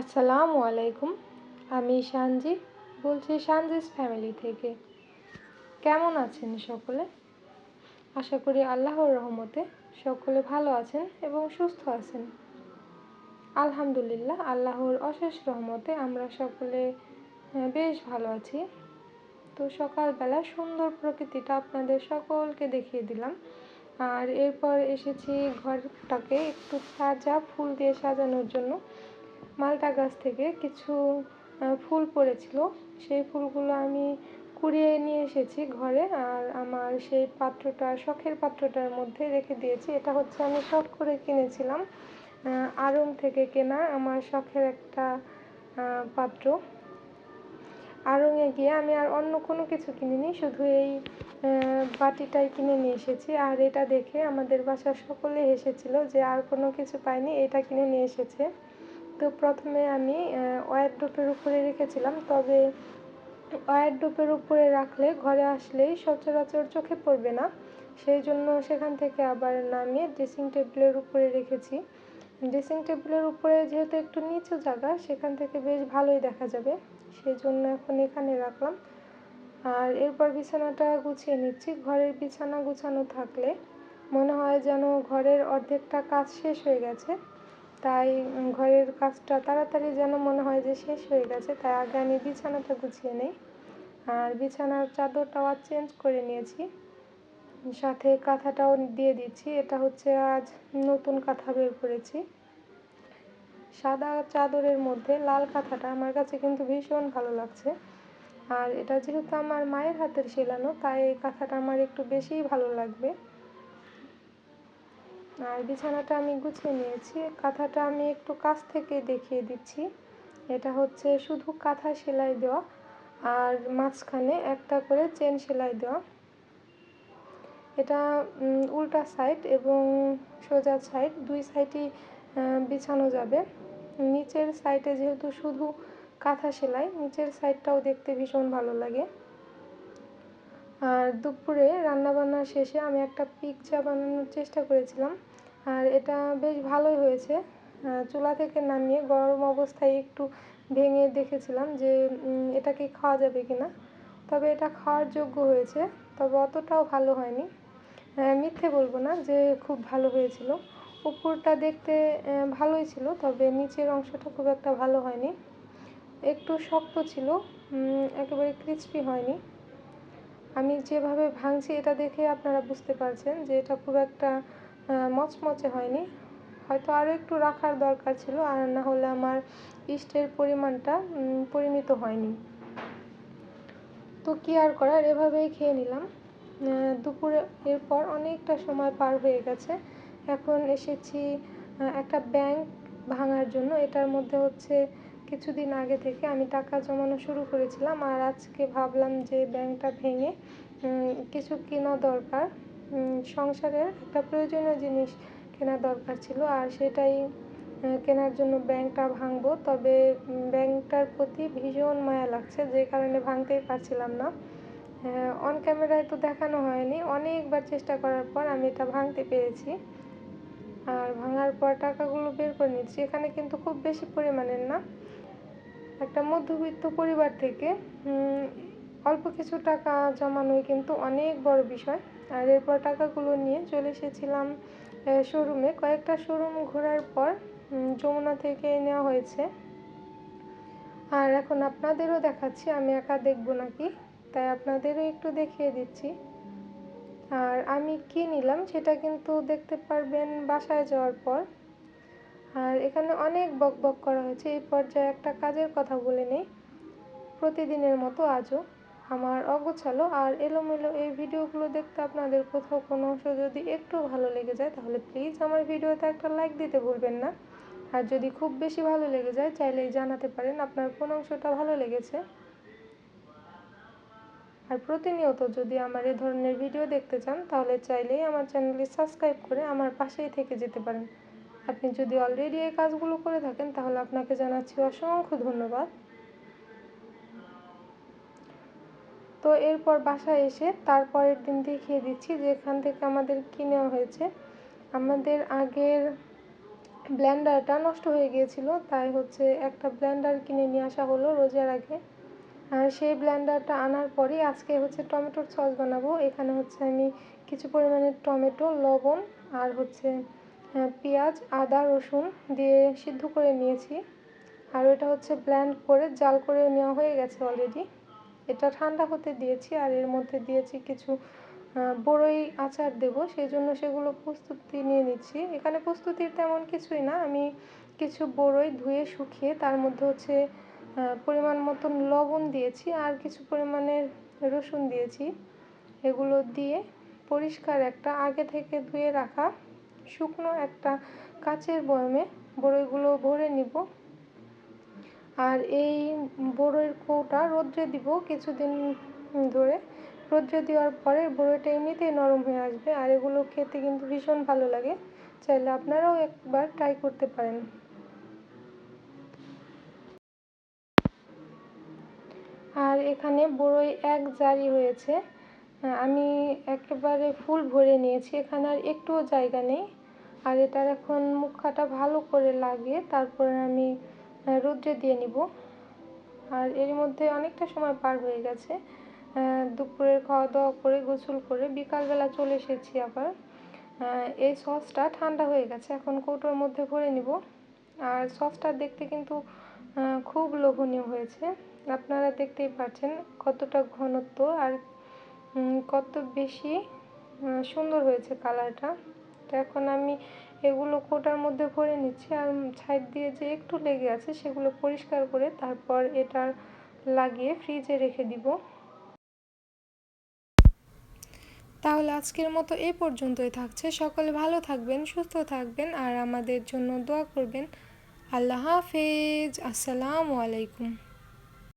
আসসালামু আলাইকুম। আমি সানজি বলছি সানজিস ফ্যামিলি থেকে। কেমন আছেন সকলে? আশা করি আল্লাহর রহমতে সকলে ভালো আছেন এবং সুস্থ আছেন। আলহামদুলিল্লাহ, আল্লাহর অশেষ রহমতে আমরা সকলে বেশ ভালো আছি। তো সকালবেলা সুন্দর প্রকৃতিটা আপনাদের সকলকে দেখিয়ে দিলাম। আর এরপর এসেছি ঘরটাকে একটু সাজা, ফুল দিয়ে সাজানোর জন্য। মালটা গাছ থেকে কিছু ফুল পড়েছিল। সেই ফুলগুলো আমি কুড়িয়ে নিয়ে এসেছি ঘরে আর আমার সেই পাত্রটা, শখের পাত্রটার মধ্যে রেখে দিয়েছি। এটা হচ্ছে আমি শখ করে কিনেছিলাম আড়ং থেকে কেনা আমার শখের একটা পাত্র। আড়ংয়ে গিয়ে আমি আর অন্য কোনো কিছু কিনিনি, শুধু এই বাটিটাই কিনে নিয়ে এসেছি। আর এটা দেখে আমাদের বাসার সকলে এসেছিল যে আর কোনো কিছু পাইনি, এটা কিনে নিয়ে এসেছে। তো প্রথমে আমি ওয়ার ডোপের উপরে রেখেছিলাম। তবে ওয়ার ডোপের উপরে রাখলে ঘরে আসলেই সচরাচর চোখে পড়বে না। সেই জন্য সেখান থেকে আবার নামিয়ে ড্রেসিং টেবিলের উপরে রেখেছি। ড্রেসিং টেবিলের উপরে যেহেতু একটু নিচু জায়গা, সেখান থেকে বেশ ভালোই দেখা যাবে। সেই জন্য এখন এখানে রাখলাম। আর এরপর বিছানাটা গুছিয়ে নিচ্ছি। ঘরের বিছানা গুছানো থাকলে মনে হয় যেন ঘরের অর্ধেকটা কাজ শেষ হয়ে গেছে। তাই ঘরের কাজটা তাড়াতাড়ি যেন মনে হয় যে শেষ হয়ে গেছে, তাই আগে আমি বিছানাটা গুছিয়ে নিই। আর বিছানার চাদরটাও আর চেঞ্জ করে নিয়েছি। সাথে কাঁথাটাও দিয়ে দিচ্ছি, এটা হচ্ছে আজ নতুন কাঁথা বের করেছি। সাদা চাদরের মধ্যে লাল কাঁথাটা আমার কাছে কিন্তু ভীষণ ভালো লাগছে। আর এটা যেহেতু আমার মায়ের হাতের সেলানো, তাই এই কাঁথাটা আমার একটু বেশিই ভালো লাগবে। আর বিছানাটা আমি গুছিয়ে নিয়েছি। কাঁথাটা আমি একটু কাছ থেকে দেখিয়ে দিচ্ছি। এটা হচ্ছে শুধু কাঁথা সেলাই দেওয়া আর মাঝখানে একটা করে চেন সেলাই দেওয়া। এটা উল্টা সাইড এবং সোজা সাইড দুই সাইডই বিছানো যাবে। নিচের সাইডে যেহেতু শুধু কাঁথা সেলাই, নিচের সাইডটাও দেখতে ভীষণ ভালো লাগে। আর দুপুরে রান্নাবান্না শেষে আমি একটা পিৎজা বানানোর চেষ্টা করেছিলাম। আর এটা বেশ ভালোই হয়েছে। চুলা থেকে নামিয়ে গরম অবস্থায় একটু ভেঙে দেখেছিলাম যে এটাকে খাওয়া যাবে কি না তবে এটা খাওয়ার যোগ্য হয়েছে, তবে অতটাও ভালো হয়নি। মিথ্যে বলব না যে খুব ভালো হয়েছিল। উপরটা দেখতে ভালোই ছিল, তবে নিচের অংশটা খুব একটা ভালো হয়নি। একটু শক্ত ছিল একেবারে ক্রিস্পি হয়নি। আমি যেভাবে ভাঙছি এটা দেখে আপনারা বুঝতে পারছেন যে এটা খুব একটা মচমচে হয়নি। হয়তো আরও একটু রাখার দরকার ছিল, আর না হলে আমার ইস্টের পরিমাণটা পরিমিত হয়নি। তো কী আর করার? এভাবেই খেয়ে নিলাম। দুপুরে এরপর অনেকটা সময় পার হয়ে গেছে। এখন এসেছি একটা ব্যাংক ভাঙার জন্য। এটার মধ্যে হচ্ছে কিছুদিন আগে থেকে আমি টাকা জমানো শুরু করেছিলাম, আর আজকে ভাবলাম যে ব্যাংকটা ভেঙে কিছু কেনা দরকার। সংসারের একটা প্রয়োজনীয় জিনিস কেনা দরকার ছিল আর সেটাই কেনার জন্য ব্যাংকটা ভাঙবো। তবে ব্যাংকটার প্রতি ভীষণ মায়া লাগছে, যে কারণে ভাঙতেই পারছিলাম না। অন ক্যামেরায় তো দেখানো হয়নি। অনেকবার চেষ্টা করার পর আমি এটা ভাঙতে পেরেছি। আর ভাঙার পর টাকাগুলো বের করে নিচ্ছি। এখানে কিন্তু খুব বেশি পরিমাণের না। একটা মধ্যবিত্ত পরিবার থেকে অল্প কিছু টাকা জমানোই কিন্তু অনেক বড় বিষয়। আর এরপর টাকাগুলো নিয়ে চলে এসেছিলাম শোরুমে কয়েকটা শোরুম ঘোরার পর যমুনা থেকে নেওয়া হয়েছে। আর এখন আপনাদেরও দেখাচ্ছি, আমি একা দেখব নাকি? তাই আপনাদেরও একটু দেখিয়ে দিচ্ছি। আর আমি কি নিলাম সেটা কিন্তু দেখতে পারবেন বাসায় যাওয়ার পর। আর এখানে অনেক বক বক করা হয়েছে। এই পর্যায়ে একটা কাজের কথা বলে নেই। প্রতিদিনের মতো আজও। আমার অগোছালো আর এলোমেলো এই ভিডিওগুলো দেখতে আপনাদের কোথাও কোনো অংশ যদি একটু ভালো লেগে যায়, তাহলে প্লিজ আমার ভিডিওতে একটা লাইক দিতে ভুলবেন না। আর যদি খুব বেশি ভালো লেগে যায়, চাইলেই জানাতে পারেন আপনার কোন অংশটা ভালো লেগেছে। আর প্রতিনিয়ত যদি আমার এ ধরনের ভিডিও দেখতে চান, তাহলে চাইলেই আমার চ্যানেলটি সাবস্ক্রাইব করে আমার পাশেই থেকে যেতে পারেন। আপনি যদি অলরেডি এই কাজগুলো করে থাকেন, তাহলে আপনাকে জানাচ্ছি অসংখ্য ধন্যবাদ। তো এরপর বাসায় এসে তারপরের দিন দেখিয়ে দিচ্ছি যে এখান থেকে আমাদের কিনে হয়েছে। আমাদের আগের ব্লেন্ডারটা নষ্ট হয়ে গিয়েছিল, তাই হচ্ছে একটা ব্লেন্ডার কিনে নিয়ে আসা হলো রোজার আগে। আর সেই ব্লেন্ডারটা আনার পরেই আজকে হচ্ছে টমেটোর সস বানাবো। এখানে হচ্ছে আমি কিছু পরিমাণে টমেটো, লবণ আর হচ্ছে পেঁয়াজ, আদা, রসুন দিয়ে সিদ্ধ করে নিয়েছি। আর ওটা হচ্ছে ব্ল্যান্ড করে জাল করে নেওয়া হয়ে গেছে অলরেডি। এটা ঠান্ডা হতে দিয়েছি আর এর মধ্যে দিয়েছি কিছু বড়ই আচার দেব। সেই জন্য সেগুলো প্রস্তুতি নিয়ে নিচ্ছি। এখানে প্রস্তুতির তেমন কিছুই না। আমি কিছু বড়ই ধুয়ে শুকিয়ে তার মধ্যে হচ্ছে পরিমাণ মতন লবণ দিয়েছি আর কিছু পরিমাণের রসুন দিয়েছি। এগুলো দিয়ে পরিষ্কার একটা আগে থেকে ধুয়ে রাখা শুকনো একটা কাচের বয়মে বড়ইগুলো ভরে নিব। আর এই বড়ইয়ের কৌটা রোদ্রে দিব কিছুদিন ধরে। রোদ্রে দেওয়ার পরে বড়ইটা এমনিতেই নরম হয়ে আসবে আর এগুলো খেতে কিন্তু ভীষণ ভালো লাগে। চাইলে আপনারাও একবার ট্রাই করতে পারেন। আর এখানে বড়ই এক জারি হয়েছে। আমি একেবারে ফুল ভরে নিয়েছি। এখানে আর একটুও জায়গা নেই। আর এটার এখন মুখাটা ভালো করে লাগিয়ে তারপরে আমি রোদ্রে দিয়ে নিব। আর এর মধ্যে অনেকটা সময় পার হয়ে গেছে। দুপুরের খাওয়া দাওয়া করে, গোসল করে বিকালবেলা চলে এসেছি আবার। এই সসটা ঠান্ডা হয়ে গেছে, এখন কৌটোর মধ্যে ভরে নিব। আর সসটা দেখতে কিন্তু খুব লোভনীয় হয়েছে। আপনারা দেখতেই পাচ্ছেন কতটা ঘনত্ব আর কত বেশি সুন্দর হয়েছে কালারটা। তো এখন আমি এগুলো কোটার মধ্যে ভরে নিচ্ছি আর সাইড দিয়ে যে একটু লেগে আছে সেগুলো পরিষ্কার করে তারপর এটা লাগিয়ে ফ্রিজে রেখে দিব। তাহলে আজকের মতো এই পর্যন্তই থাকছে। সকলে ভালো থাকবেন, সুস্থ থাকবেন আর আমাদের জন্য দোয়া করবেন। আল্লাহ হাফেজ। আসসালামু আলাইকুম।